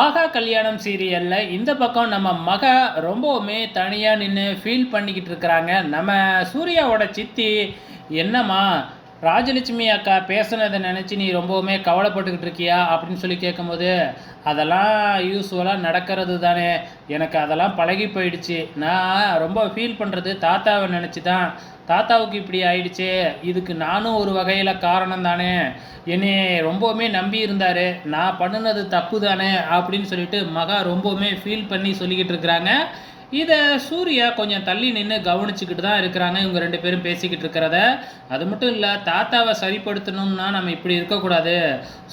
ஆகா கல்யாணம் சீரியலில் இந்த பக்கம் நம்ம மக ரொம்பவுமே தனியாக நின்று ஃபீல் பண்ணிக்கிட்டு இருக்கிறாங்க. நம்ம சூர்யாவோட சித்தி என்னம்மா ராஜலட்சுமி அக்கா பேசுனதை நினச்சி நீ ரொம்பவுமே கவலைப்பட்டுக்கிட்டு இருக்கியா? அப்படின்னு சொல்லி கேட்கும்போது அதெல்லாம் யூஸ்வலாக நடக்கிறது தானே. எனக்கு அதெல்லாம் பழகி போயிடுச்சு. நான் ரொம்ப ஃபீல் பண்ணுறது தாத்தாவை நினச்சி தான் தாத்தாவுக்கு இப்படி ஆயிடுச்சு. இதுக்கு நானும் ஒரு வகையில் காரணம் தானே. என்னை ரொம்பவுமே நம்பி இருந்தார். நான் பண்ணினது தப்பு தானே அப்படின்னு சொல்லிட்டு மகா ரொம்பவுமே ஃபீல் பண்ணி சொல்லிக்கிட்டு இருக்கிறாங்க. இதை சூர்யா கொஞ்சம் தள்ளி நின்று கவனிச்சுக்கிட்டு தான் இருக்கிறாங்க. இவங்க ரெண்டு பேரும் பேசிக்கிட்டு இருக்கிறத. அது மட்டும் இல்லை தாத்தாவை சரிப்படுத்தணும்னா நம்ம இப்படி இருக்கக்கூடாது.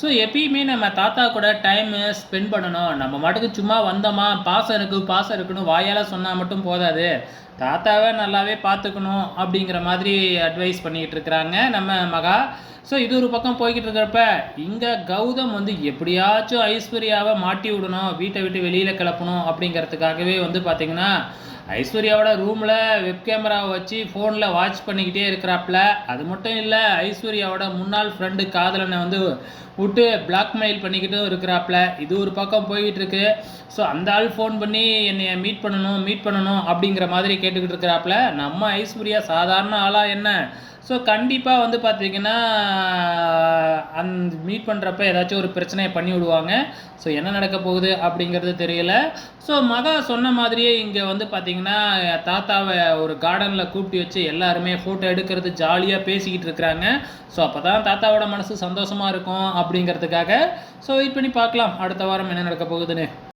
ஸோ எப்பயுமே நம்ம தாத்தா கூட டைமு ஸ்பெண்ட் பண்ணணும். நம்ம மாட்டுக்கு சும்மா வந்தோமா? பாசம் இருக்குது பாசம் இருக்குன்னு வாயால் சொன்னால் மட்டும் போதாது. தாத்தாவை நல்லாவே பார்த்துக்கணும் அப்படிங்கிற மாதிரி அட்வைஸ் பண்ணிக்கிட்டு இருக்கிறாங்க நம்ம மகா. ஸோ இது ஒரு பக்கம் போய்கிட்டு இருக்கிறப்ப இங்கே கௌதம் வந்து எப்படியாச்சும் ஐஸ்வர்யாவை மாட்டி விடணும் வீட்டை விட்டு வெளியில் கிளப்பணும் அப்படிங்கிறதுக்காகவே வந்து பார்த்திங்கன்னா ஐஸ்வர்யாவோட ரூமில் வெப் கேமராவை வச்சு ஃபோனில் வாட்ச் பண்ணிக்கிட்டே இருக்கிறாப்புல. அது மட்டும் இல்லை ஐஸ்வர்யாவோட முன்னாள் ஃப்ரெண்டு காதலனை வந்து விட்டு பிளாக்மெயில் பண்ணிக்கிட்டும் இருக்கிறாப்புல. இது ஒரு பக்கம் போய்கிட்டு இருக்கு. ஸோ அந்த ஆள் ஃபோன் பண்ணி என்னை மீட் பண்ணணும் மீட் பண்ணணும் அப்படிங்கிற மாதிரி கேட்டுக்கிட்டு இருக்கிறாப்புல. நம்ம ஐஸ்வர்யா சாதாரண ஆளாக என்ன? ஸோ கண்டிப்பாக வந்து பார்த்திங்கன்னா அந் மீட் பண்ணுறப்ப ஏதாச்சும் ஒரு பிரச்சனையை பண்ணி விடுவாங்க. ஸோ என்ன நடக்க போகுது அப்படிங்கிறது தெரியல. ஸோ மகா சொன்ன மாதிரியே இங்கே வந்து பார்த்திங்கன்னா தாத்தாவை ஒரு கார்டனில் கூப்பிட்டு வச்சு எல்லாருமே ஃபோட்டோ எடுக்கிறது ஜாலியாக பேசிக்கிட்டு இருக்கிறாங்க. ஸோ அப்போ தான் தாத்தாவோட மனசு சந்தோஷமாக இருக்கும் அப்படிங்கிறதுக்காக. ஸோ வெயிட் பண்ணி பார்க்கலாம். அடுத்த வாரம் என்ன நடக்க போகுதுன்னு.